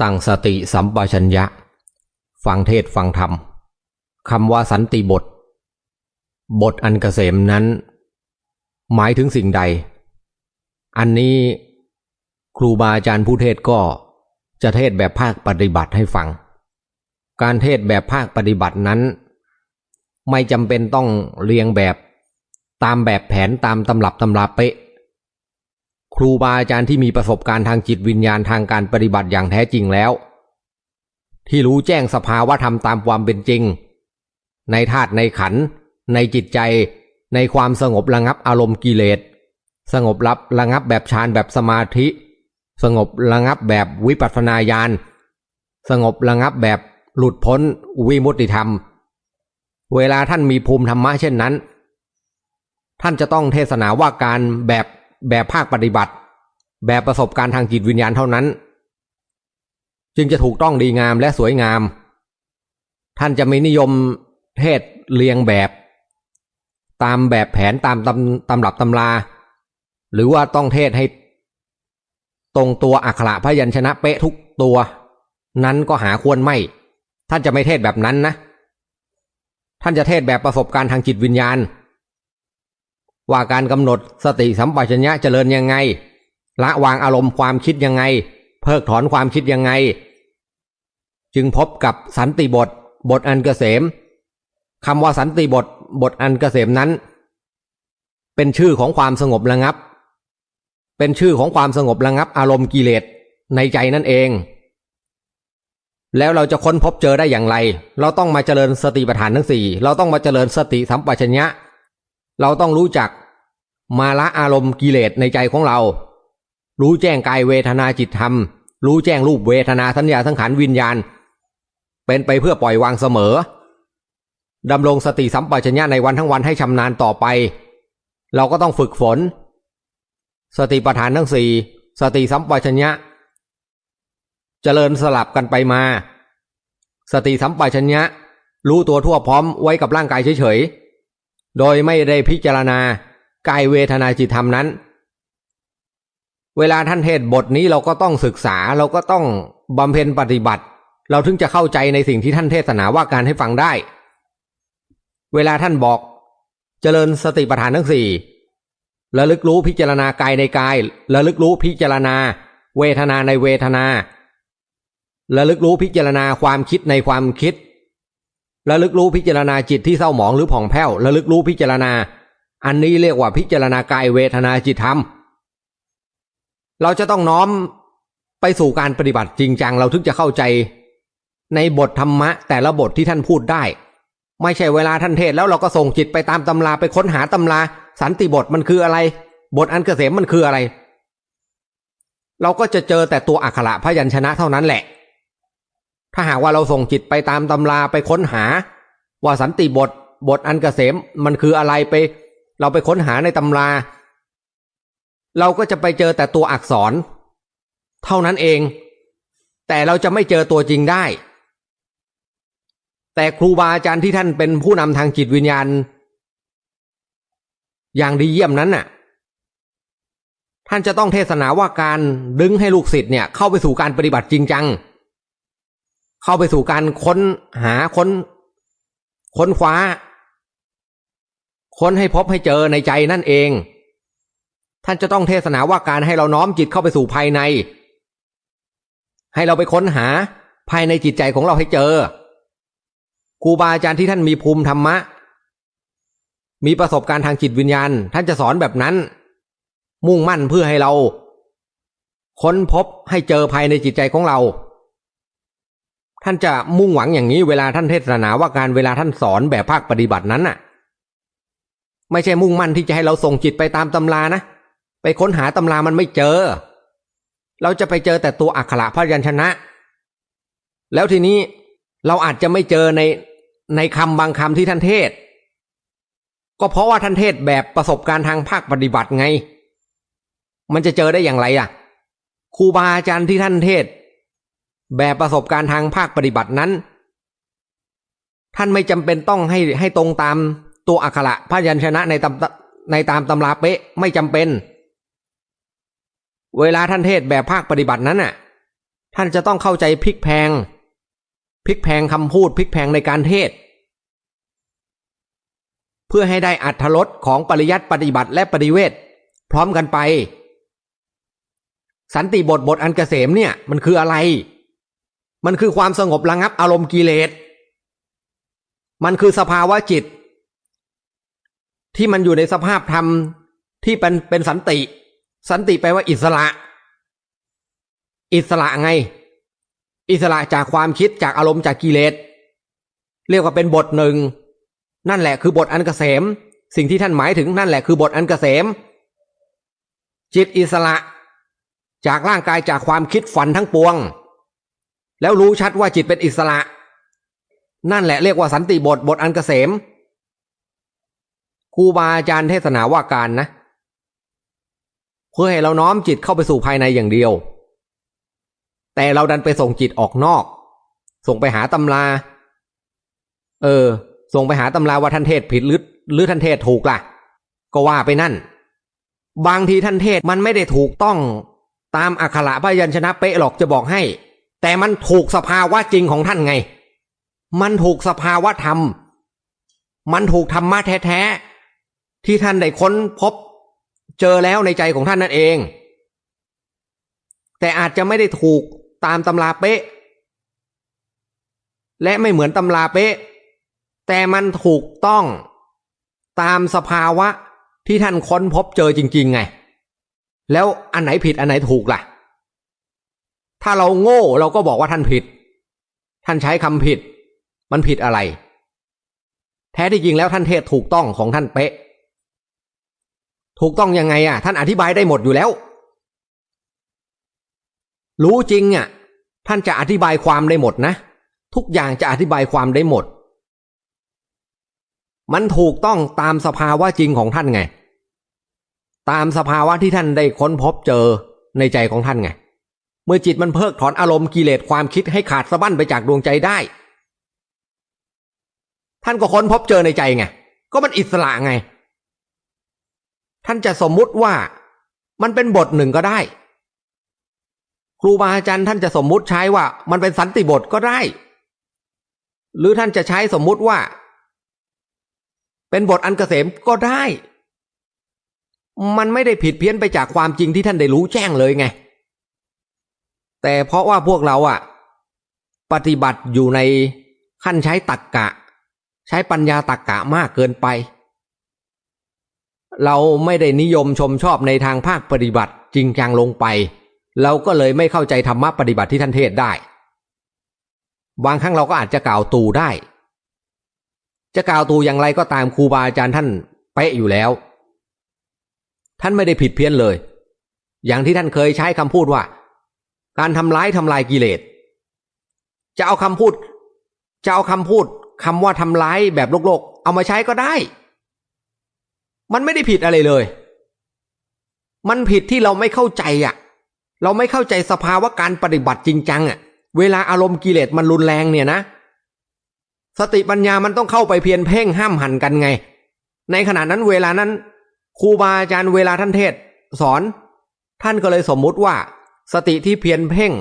ตั้งสติสัมปชัญญะ ฟังเทศฟังธรรมคำว่าสันติบท บทอันเกษมนั้น หมายถึงสิ่งใด อันนี้ครูบาอาจารย์ผู้เทศก็จะเทศแบบภาคปฏิบัติให้ฟัง การเทศแบบภาคปฏิบัตินั้น ไม่จำเป็นต้องเรียงแบบตามแบบแผนตามตำรับตำราเป๊ะ ครูบาอาจารย์ที่มีประสบการณ์ทางจิตวิญญาณทางการปฏิบัติอย่างแท้จริงแล้ว ที่รู้แจ้งสภาวะธรรมตามความเป็นจริง ในธาตุในขันธ์ในจิตใจ ในความสงบระงับอารมณ์กิเลสสงบรับระงับแบบฌานแบบสมาธิ สงบระงับแบบวิปัสสนาญาณสงบระงับแบบหลุดพ้นวิมุตติธรรม เวลาท่านมีภูมิธรรมะเช่นนั้น ท่านจะต้องเทศนาว่าการแบบ แบบภาคปฏิบัติ แบบประสบการณ์ทางจิตวิญญาณเท่านั้น จึงจะถูกต้องดีงามและสวยงาม ท่านจะไม่นิยมเทศเรียงแบบ ตามแบบแผนตามตำตำรับตำรา หรือว่าต้องเทศให้ ตรงตัวอักขระพยัญชนะเป๊ะทุกตัว นั้นก็หาควรไม่ ท่านจะไม่เทศแบบนั้นนะ ท่านจะเทศแบบประสบการณ์ทางจิตวิญญาณ ว่าการกำหนดสติสัมปชัญญะเจริญยังไง ละวางอารมณ์ความคิดยังไง เพิกถอนความคิดยังไง จึงพบกับสันติบท บทอันเกษมคำว่าสันติบท บทอันเกษมนั้น เป็นชื่อของความสงบระงับ เป็นชื่อของความสงบระงับอารมณ์กิเลสในใจนั่นเอง แล้วเราจะค้นพบเจอได้อย่างไร เราต้องมาเจริญสติปัฏฐานทั้งสี่เราต้องมาเจริญสติสัมปชัญญะ เราต้องรู้จักมาละอารมณ์กิเลสในใจของเรา รู้แจ้งกายเวทนาจิตธรรม รู้แจ้งรูปเวทนาสัญญาสังขารวิญญาณ เป็นไปเพื่อปล่อยวางเสมอดำรงสติสัมปชัญญะในวันทั้งวันให้ชำนาญต่อไป เราก็ต้องฝึกฝน สติปัฏฐานทั้งสี่สติสัมปชัญญะเจริญสลับกันไปมา สติสัมปชัญญะรู้ตัวทั่วพร้อมไว้กับร่างกายเฉยๆ โดยไม่ได้พิจารณากายเวทนาจิตธรรมนั้น เวลาท่านเทศบทนี้เราก็ต้องศึกษาเราก็ต้องบำเพ็ญปฏิบัติ เราถึงจะเข้าใจในสิ่งที่ท่านเทศนาว่าการให้ฟังได้ เวลาท่านบอกเจริญสติปัฏฐานทั้งสี่ระลึกรู้พิจารณากายในกายระลึกรู้พิจารณา เวทนาในเวทนาระลึกรู้พิจารณาความคิดในความคิด ระลึกรู้พิจารณาจิตที่เศร้าหมองหรือผ่องแผ้วระลึกรู้พิจารณา อันนี้เรียกว่าพิจารณากายเวทนาจิตธรรม เราจะต้องน้อมไปสู่การปฏิบัติจริงจังเราถึงจะเข้าใจ ในบทธรรมะ แต่ละบทที่ท่านพูดได้ ไม่ใช่เวลาท่านเทศแล้วเราก็ส่งจิตไปตามตำราไปค้นหาตำรา สันติบทมันคืออะไร บทอันเกษมมันคืออะไร เราก็จะเจอแต่ตัวอักขระพยัญชนะเท่านั้นแหละ ถ้าหากว่าเราส่งจิตไปตามตำราไปค้นหา ว่าสันติบทบทอันเกษมมันคืออะไรไป เราไปค้นหาในตำรา เราก็จะไปเจอแต่ตัวอักษร เท่านั้นเอง แต่เราจะไม่เจอตัวจริงได้ แต่ครูบาอาจารย์ที่ท่านเป็นผู้นำทางจิตวิญญาณ อย่างดีเยี่ยมนั้นน่ะ ท่านจะต้องเทศนาว่าการดึงให้ลูกศิษย์เนี่ยเข้าไปสู่การปฏิบัติจริงจัง เข้าไปสู่การค้นหาค้น ค้นคว้า ค้นให้พบให้เจอในใจนั่นเอง ท่านจะต้องเทศนาว่าการให้เราน้อมจิตเข้าไปสู่ภายใน ให้เราไปค้นหาภายในจิตใจของเราให้เจอครูบาอาจารย์ที่ท่านมีภูมิธรรมะ มีประสบการณ์ทางจิตวิญญาณ ท่านจะสอนแบบนั้น มุ่งมั่นเพื่อให้เรา ค้นพบให้เจอภายในจิตใจของเรา ท่านจะมุ่งหวังอย่างนี้เวลาท่านเทศนาว่าการเวลาท่านสอนแบบภาคปฏิบัตินั้นน่ะ ไม่ใช่มุ่งมั่นที่จะให้เราส่งจิตไปตามตำรานะ ไปค้นหาตำรามันไม่เจอ เราจะไปเจอแต่ตัวอักขระพยัญชนะ แล้วทีนี้เราอาจจะไม่เจอในในคำบางคำที่ท่านเทศ ก็เพราะว่าท่านเทศแบบประสบการณ์ทางภาคปฏิบัติไง มันจะเจอได้อย่างไรอะครูบาอาจารย์ที่ท่านเทศ แบบประสบการณ์ทางภาคปฏิบัตินั้น ท่านไม่จำเป็นต้องให้ให้ตรงตามตัวอักขระพยัญชนะในตำในตามตำราเป๊ะไม่จำเป็น เวลาท่านเทศแบบภาคปฏิบัตินั้นน่ะ ท่านจะต้องเข้าใจพลิกแพงพลิกแพงคำพูดพลิกแพงในการเทศ เพื่อให้ได้อัธรสของปริยัติปฏิบัติและปฏิเวทพร้อมกันไป สันติบทบทอันเกษมเนี่ยมันคืออะไร มันคือความสงบระงับอารมณ์กิเลส มันคือสภาวะจิต ที่มันอยู่ในสภาพธรรมที่เป็นเป็นสันติ สันติแปลว่าอิสระ อิสระไง อิสระจากความคิดจากอารมณ์จากกิเลส เรียกว่าเป็นบทหนึ่ง นั่นแหละคือบทอันเกษม สิ่งที่ท่านหมายถึงนั่นแหละคือบทอันเกษม จิตอิสระจากร่างกายจากความคิดฝันทั้งปวง แล้วรู้ชัดว่าจิตเป็นอิสระ นั่นแหละเรียกว่าสันติบทบทอันเกษมครูบาอาจารย์เทศนาว่าการนะ เพื่อให้เราน้อมจิตเข้าไปสู่ภายในอย่างเดียว แต่เราดันไปส่งจิตออกนอก ส่งไปหาตำรา เออ ส่งไปหาตำราว่าท่านเทศผิดหรือหรือท่านเทศถูกล่ะ ก็ว่าไปนั่น บางทีท่านเทศมันไม่ได้ถูกต้องตามอักขระพยัญชนะเป๊ะหรอกจะบอกให้ แต่มันถูกสภาวะจริงของท่านไง มันถูกสภาวะธรรม มันถูกธรรมะแท้ๆ ที่ท่านได้ค้นพบเจอแล้วในใจของท่านนั่นเอง แต่อาจจะไม่ได้ถูกตามตำราเป๊ะ และไม่เหมือนตำราเป๊ะ แต่มันถูกต้องตามสภาวะที่ท่านค้นพบเจอจริง ๆ ไง แล้วอันไหนผิดอันไหนถูกล่ะ ถ้าเราโง่เราก็บอกว่าท่านผิด ท่านใช้คำผิด มันผิดอะไร แท้ที่จริงแล้วท่านเทศถูกต้องของท่านเป๊ะ ถูกต้องยังไงอะ ท่านอธิบายได้หมดอยู่แล้ว รู้จริงอะ ท่านจะอธิบายความได้หมดนะ ทุกอย่างจะอธิบายความได้หมด มันถูกต้องตามสภาวะจริงของท่านไง ตามสภาวะที่ท่านได้ค้นพบเจอในใจของท่านไง เมื่อจิตมันเพิกถอนอารมณ์กิเลสความคิดให้ขาดสะบั้นไปจากดวงใจได้ ท่านก็ค้นพบเจอในใจไง ก็มันอิสระไง ท่านจะสมมุติว่ามันเป็นบทหนึ่งก็ได้ ครูบาอาจารย์ท่านจะสมมุติใช้ว่ามันเป็นสันติบทก็ได้ หรือท่านจะใช้สมมุติว่า เป็นบทอันเกษมก็ได้ มันไม่ได้ผิดเพี้ยนไปจากความจริงที่ท่านได้รู้แจ้งเลยไง แต่เพราะว่าพวกเราอะปฏิบัติอยู่ในขั้นใช้ตักกะ ใช้ปัญญาตักกะมากเกินไป เราไม่ได้นิยมชมชอบในทางภาคปฏิบัติจริงจังลงไป เราก็เลยไม่เข้าใจธรรมะปฏิบัติที่ท่านเทศได้ บางครั้งเราก็อาจจะกล่าวตูได้ จะกล่าวตูอย่างไรก็ตามครูบาอาจารย์ท่านเป๊ะอยู่แล้ว ท่านไม่ได้ผิดเพี้ยนเลย อย่างที่ท่านเคยใช้คำพูดว่า การทำร้ายทำลายกิเลส จะเอาคำพูด จะเอาคำพูดคำว่าทำร้ายแบบโลกโลกเอามาใช้ก็ได้ มันไม่ได้ผิดอะไรเลย มันผิดที่เราไม่เข้าใจอะ เราไม่เข้าใจสภาวะการปฏิบัติจริงจังอะ เวลาอารมณ์กิเลสมันรุนแรงเนี่ยนะ สติปัญญามันต้องเข้าไปเพียนเพ่งห้ามหันกันไง ในขณะนั้นเวลานั้นครูบาอาจารย์เวลาท่านเทศ สอน ท่านก็เลยสมมุติว่า สติที่เพียนเพ่ง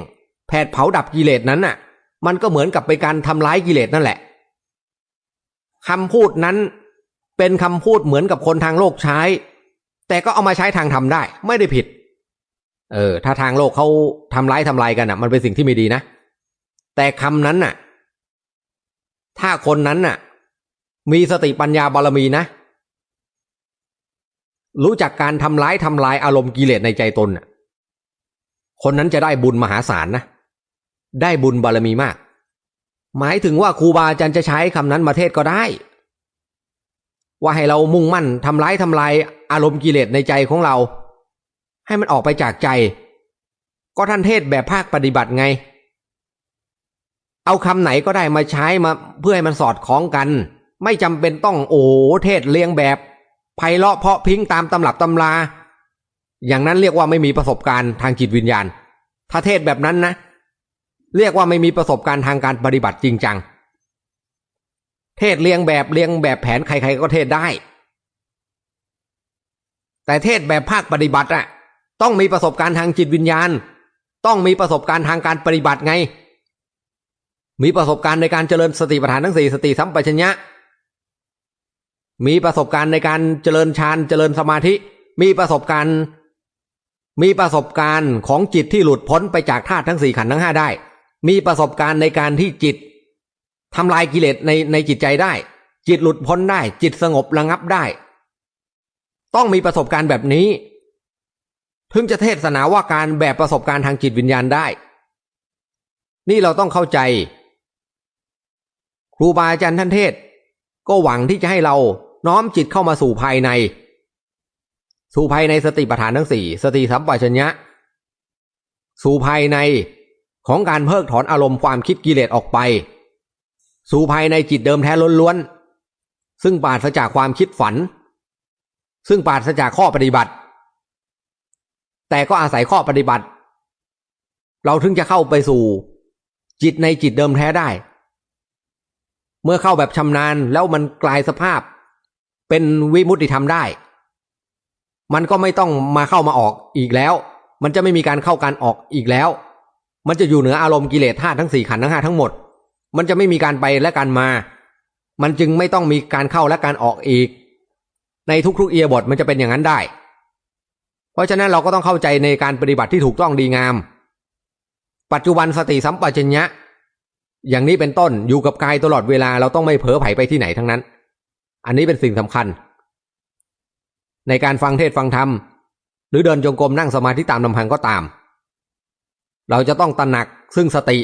แผดเผาดับกิเลสนั้นน่ะ มันก็เหมือนกับเป็นการทำร้ายกิเลสนั่นแหละคำพูดนั้นเป็นคำพูดเหมือนกับคนทางโลกใช้ แต่ก็เอามาใช้ทางธรรมได้ ไม่ได้ผิด เออ ถ้าทางโลกเขาทำร้ายทำลายกันอะ มันเป็นสิ่งที่ไม่ดีนะ แต่คำนั้นน่ะ ถ้าคนนั้นน่ะ มีสติปัญญาบารมีนะ รู้จักการทำร้ายทำลายอารมณ์กิเลสในใจตนน่ะ คนนั้นจะได้บุญมหาศาลนะ ได้บุญบารมีมาก หมายถึงว่าครูบาอาจารย์จะใช้คำนั้นมาเทศก็ได้ ว่าให้เรามุ่งมั่นทำร้ายทำลายอารมณ์กิเลสในใจของเรา ให้มันออกไปจากใจ ก็ท่านเทศแบบภาคปฏิบัติไง เอาคำไหนก็ได้มาใช้มาเพื่อให้มันสอดคล้องกัน ไม่จำเป็นต้องโอ้เทศเรียงแบบไพเราะเพาะพิงตามตำรับตำรา อย่างนั้นเรียกว่าไม่มีประสบการณ์ทางจิตวิญญาณ ถ้าเทศแบบนั้นนะ เรียกว่าไม่มีประสบการณ์ทางการปฏิบัติจริงจัง เทศเรียงแบบเรียงแบบแผนใคร ๆ ก็เทศได้ แต่เทศแบบภาคปฏิบัติอะต้องมีประสบการณ์ทางจิตวิญญาณ ต้องมีประสบการณ์ทางการปฏิบัติไง มีประสบการณ์ในการเจริญสติปัฏฐานทั้งสี่สติสัมปชัญญะ มีประสบการณ์ในการเจริญฌานเจริญสมาธิ มีประสบการณ์ มีประสบการณ์ของจิตที่หลุดพ้นไปจากธาตุทั้งสี่ขันธ์ทั้งห้าได้ มีประสบการณ์ในการที่จิตทำลายกิเลสในในจิตใจได้ จิตหลุดพ้นได้ จิตสงบระงับได้ ต้องมีประสบการณ์แบบนี้ถึงจะเทศนาว่าการแบบประสบการณ์ทางจิตวิญญาณได้ นี่เราต้องเข้าใจ ครูบาอาจารย์ท่านเทศ ก็หวังที่จะให้เราน้อมจิตเข้ามาสู่ภายใน สู่ภายในสติปัฏฐานทั้งสี่สติสัมปชัญญะ สู่ภายในของการเพิกถอนอารมณ์ความคิดกิเลสออกไป สู่ภายในจิตเดิมแท้ล้วนๆซึ่งปราศจากความคิดฝัน ซึ่งปราศจากข้อปฏิบัติ แต่ก็อาศัยข้อปฏิบัติ เราถึงจะเข้าไปสู่ จิตในจิตเดิมแท้ได้ เมื่อเข้าแบบชำนาญแล้วมันกลายสภาพ เป็นวิมุตติธรรมได้ มันก็ไม่ต้องมาเข้ามาออกอีกแล้ว มันจะไม่มีการเข้าการออกอีกแล้ว มันจะอยู่เหนืออารมณ์กิเลสธาตุทั้งสี่ขันธ์ทั้งห้าทั้งหมด มันจะไม่มีการไปและการมา มันจึงไม่ต้องมีการเข้าและการออกอีก ในทุกๆเอียบทมันจะเป็นอย่างนั้นได้ เพราะฉะนั้นเราก็ต้องเข้าใจในการปฏิบัติที่ถูกต้องดีงาม ปัจจุบันสติสัมปชัญญะ อย่างนี้เป็นต้นอยู่กับกายตลอดเวลาเราต้องไม่เผลอไผไปที่ไหนทั้งนั้น อันนี้เป็นสิ่งสำคัญ ในการฟังเทศฟังธรรม หรือเดินจงกรมนั่งสมาธิตามลำพังก็ตาม เราจะต้องตระหนักซึ่งสติ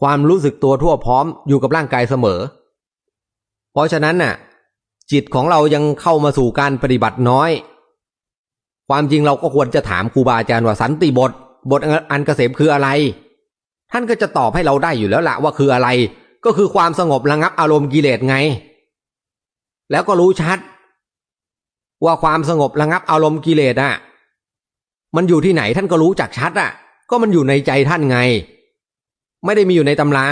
ความรู้สึกตัวทั่วพร้อมอยู่กับร่างกายเสมอ เพราะฉะนั้นน่ะ จิตของเรายังเข้ามาสู่การปฏิบัติน้อย ความจริงเราก็ควรจะถามครูบาอาจารย์ว่าสันติบท บทอันเกษมคืออะไร ท่านก็จะตอบให้เราได้อยู่แล้วละว่าคืออะไร ก็คือความสงบระงับอารมณ์กิเลสไง แล้วก็รู้ชัด ว่าความสงบระงับอารมณ์กิเลสอะ มันอยู่ที่ไหนท่านก็รู้จักชัดอะ ก็มันอยู่ในใจท่านไง ไม่ได้มีอยู่ในตำรา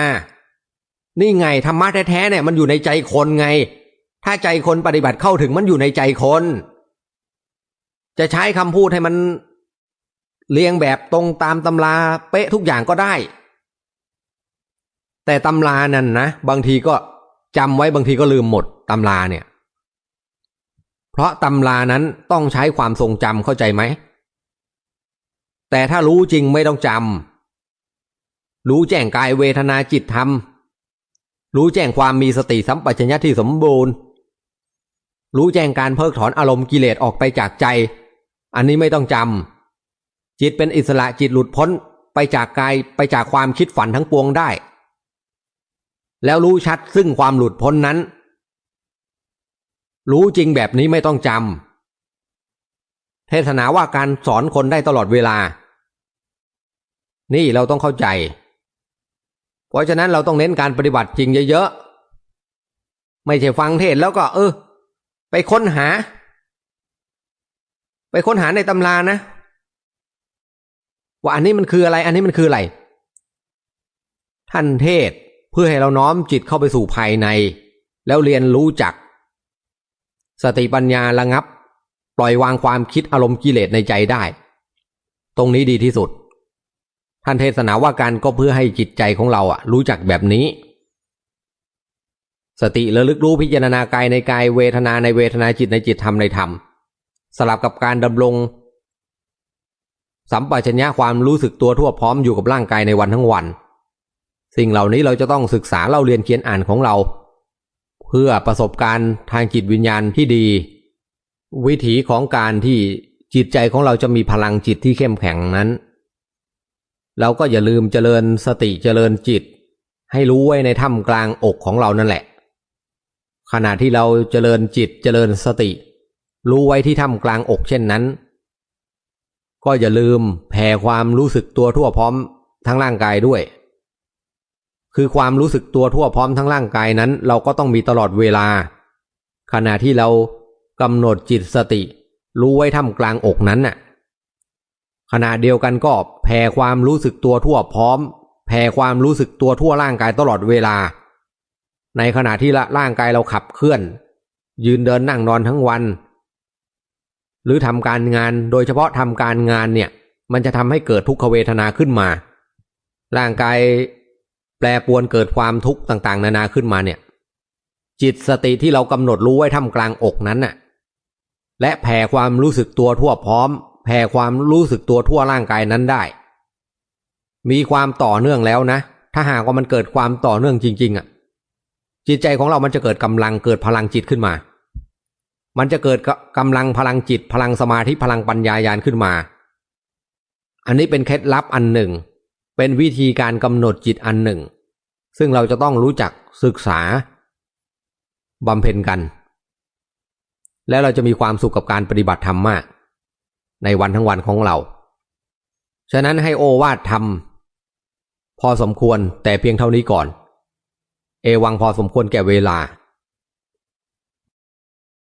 นี่ไงธรรมะแท้ๆเนี่ยมันอยู่ในใจคนไง ถ้าใจคนปฏิบัติเข้าถึงมันอยู่ในใจคน จะใช้คำพูดให้มันเรียงแบบตรงตามตำราเป๊ะทุกอย่างก็ได้ แต่ตำรานั่นนะบางทีก็จำไว้บางทีก็ลืมหมดตำราเนี่ย ราะตำรานั้นต้องใช้ความทรงจำเข้าใจไหม แต่ถ้ารู้จริงไม่ต้องจำ รู้แจ้งกายเวทนาจิตธรรม รู้แจ้งความมีสติสัมปชัญญะที่สมบูรณ์ รู้แจ้งการเพิกถอนอารมณ์กิเลสออกไปจากใจ อันนี้ไม่ต้องจำ จิตเป็นอิสระจิตหลุดพ้นไปจากกายไปจากความคิดฝันทั้งปวงได้ แล้วรู้ชัดซึ่งความหลุดพ้นนั้น รู้จริงแบบนี้ไม่ต้องจำเทศนาว่าการสอนคนได้ตลอดเวลา นี่เราต้องเข้าใจ เพราะฉะนั้นเราต้องเน้นการปฏิบัติจริงเยอะๆ ไม่ใช่ฟังเทศแล้วก็ เออ ไปค้นหา ไปค้นหาในตำรานะ ว่าอันนี้มันคืออะไร อันนี้มันคืออะไร ท่านเทศเพื่อให้เราน้อมจิตเข้าไปสู่ภายใน แล้วเรียนรู้จัก สติปัญญาระงับ ปล่อยวางความคิดอารมณ์กิเลสในใจได้ ตรงนี้ดีที่สุด ท่านเทศนาว่าการก็เพื่อให้จิตใจของเราอะรู้จักแบบนี้ สติระลึกรู้พิจารณากายในกายเวทนาในเวทนาจิตในจิตธรรมในธรรม สลับกับการดำรง สัมปชัญญะความรู้สึกตัวทั่วพร้อมอยู่กับร่างกายในวันทั้งวัน สิ่งเหล่านี้เราจะต้องศึกษาเล่าเรียนเขียนอ่านของเรา เพื่อประสบการณ์ทางจิตวิญญาณที่ดี วิถีของการที่จิตใจของเราจะมีพลังจิตที่เข้มแข็งนั้น เราก็อย่าลืมเจริญสติเจริญจิต ให้รู้ไว้ในถ้ำกลางอกของเรานั่นแหละ ขณะที่เราเจริญจิตเจริญสติ รู้ไว้ที่ถ้ำกลางอกเช่นนั้น ก็อย่าลืมแผ่ความรู้สึกตัวทั่วพร้อมทั้งร่างกายด้วย คือความรู้สึกตัวทั่วพร้อมทั้งร่างกายนั้น เราก็ต้องมีตลอดเวลา ขณะที่เรากำหนดจิตสติ รู้ไว้ท่ามกลางอกนั้นน่ะขณะเดียวกันก็แผ่ความรู้สึกตัวทั่วพร้อม แผ่ความรู้สึกตัวทั่วร่างกายตลอดเวลา ในขณะที่ละร่างกายเราขับเคลื่อน ยืนเดินนั่งนอนทั้งวัน หรือทำการงานโดยเฉพาะทำการงานเนี่ย มันจะทำให้เกิดทุกขเวทนาขึ้นมา ร่างกาย แปรปวนเกิดความทุกข์ต่างๆ นานาขึ้นมาเนี่ย จิตสติที่เรากำหนดรู้ไว้ท่ามกลางอกนั้นน่ะและแผ่ความรู้สึกตัวทั่วพร้อม แผ่ความรู้สึกตัวทั่วร่างกายนั้นได้ มีความต่อเนื่องแล้วนะ ถ้าหากว่ามันเกิดความต่อเนื่องจริง ๆอะจิตใจของเรามันจะเกิดกำลังเกิดพลังจิตขึ้นมา มันจะเกิดกำลังพลังจิต พลังสมาธิพลังปัญญายานขึ้นมา อันนี้เป็นเคล็ดลับอันหนึ่ง เป็นวิธีการกำหนดจิตอันหนึ่ง ซึ่งเราจะต้องรู้จักศึกษาบำเพ็ญกัน แล้วเราจะมีความสุขกับการปฏิบัติธรรมมาก ในวันทั้งวันของเรา ฉะนั้นให้โอวาทธรรม พอสมควรแต่เพียงเท่านี้ก่อน เอวังพอสมควรแก่เวลา